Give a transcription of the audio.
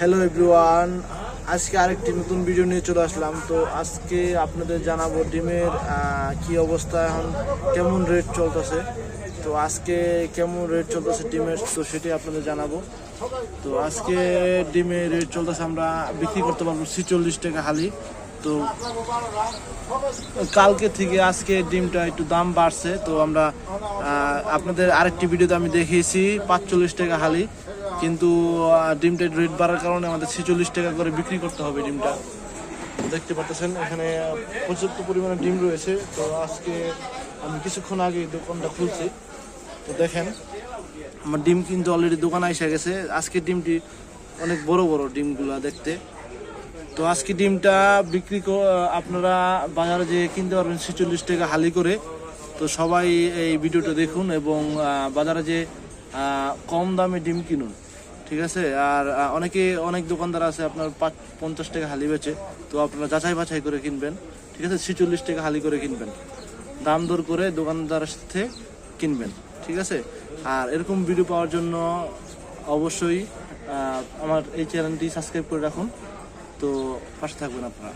Hello everyone আজকে আরেকটি নতুন ভিডিও নিয়ে চলে আসলাম। তো আজকে আপনাদের জানাব ডিমের কি অবস্থা এখন, কেমন রেট চলতেছে। তো আজকে কেমন রেট চলতেছে ডিমের, তো সেটি আপনাদের জানাব। তো আজকে ডিমের রেট চলতেছে আমরা বিক্রি করতে পারব ছিচল্লিশ টাকা হালি। তো কালকে থেকে আজকে ডিমটা একটু দাম বাড়ছে। তো আমরা আপনাদের আরেকটি ভিডিওতে আমি দেখিয়েছি, পাঁচচল্লিশ টাকা হালি। কিন্তু ডিমটা রেট বাড়ার কারণে আমাদের ছেচল্লিশ টাকা করে বিক্রি করতে হবে ডিমটা। দেখতে পাচ্ছেন এখানে পর্যাপ্ত পরিমাণে ডিম রয়েছে। তো আজকে আমি কিছুক্ষণ আগে দোকানটা খুলছি। তো দেখেন, আমার ডিম কিন্তু অলরেডি দোকানে এসে গেছে। আজকে ডিমটি অনেক বড় বড় ডিমগুলা দেখতে। তো আজকে ডিমটা বিক্রি আপনারা বাজারে যে কিনতে পারবেন ছেচল্লিশ টাকা হালি করে। তো সবাই এই ভিডিওটা দেখুন এবং বাজারে যে কম দামে ডিম কিনুন। ঠিক আছে? আর অনেকে, অনেক দোকানদার আছে আপনার পাঁচ, পঞ্চাশ টাকা হালি বেচে, তো আপনারা যাচাই বাছাই করে কিনবেন, ঠিক আছে? ছিচল্লিশ টাকা হালি করে কিনবেন। দাম দর করে দোকানদারের সাথে কিনবেন, ঠিক আছে? আর এরকম ভিডিও পাওয়ার জন্য অবশ্যই আমার এই চ্যানেলটি সাবস্ক্রাইব করে রাখুন। তো পাশে থাকবেন আপনারা।